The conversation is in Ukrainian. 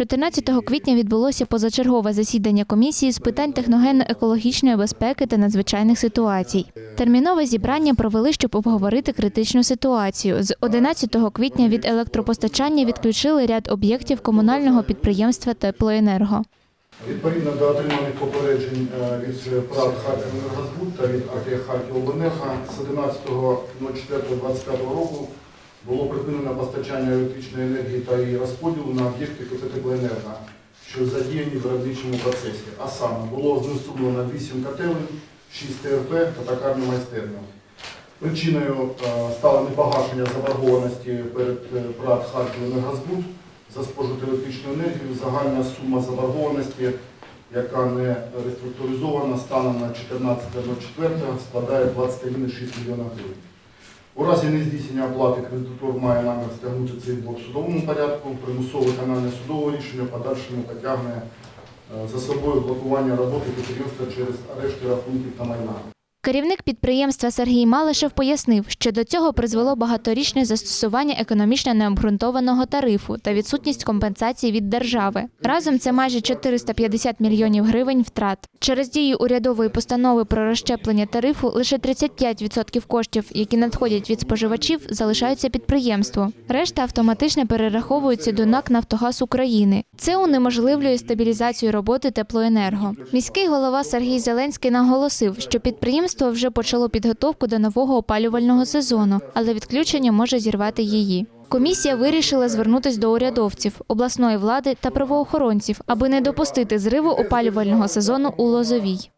14 квітня відбулося позачергове засідання комісії з питань техногенно-екологічної безпеки та надзвичайних ситуацій. Термінове зібрання провели, щоб обговорити критичну ситуацію. З 11 квітня від електропостачання відключили ряд об'єктів комунального підприємства Теплоенерго. Відповідно до отриманих попереджень е, від ПРАТ «Харківенергозбуд» та від АТ «Харківобленерго» з 11.04.25 року було припинено постачання електричної енергії та її розподілу на об'єкти КП «Теплоенерго», що задіяні в виробничому процесі. А саме було знеструмлено 8 котелень, 6 ТРП та токарну майстерню. Причиною е, стало непогашення заборгованості перед е, ПРАТ «Харківенергозбуд» за спожиту електричну енергію. Загальна сума заборгованості, яка не реструктуризована станом на 14.04 складає 21,6 млн гривень. У разі нездійснення оплати кредитор має намір стягнути цей блок в судовому порядку. Примусове виконання судового рішення подальшому потягне е, за собою блокування роботи підприємства через арешти рахунків та майна. Керівник підприємства Сергій Малишев пояснив, що до цього призвело багаторічне застосування економічно необґрунтованого тарифу та відсутність компенсації від держави. Разом це майже 450 мільйонів гривень втрат. Через дію урядової постанови про розщеплення тарифу лише 35% коштів, які надходять від споживачів, залишаються підприємству. Решта автоматично перераховуються до НАК «Нафтогаз України». Це унеможливлює стабілізацію роботи теплоенерго. Міський голова Сергій Зеленський наголосив, що підприємство вже почало підготовку до нового опалювального сезону, але відключення може зірвати її. Комісія вирішила звернутися до урядовців, обласної влади та правоохоронців, аби не допустити зриву опалювального сезону у Лозовій.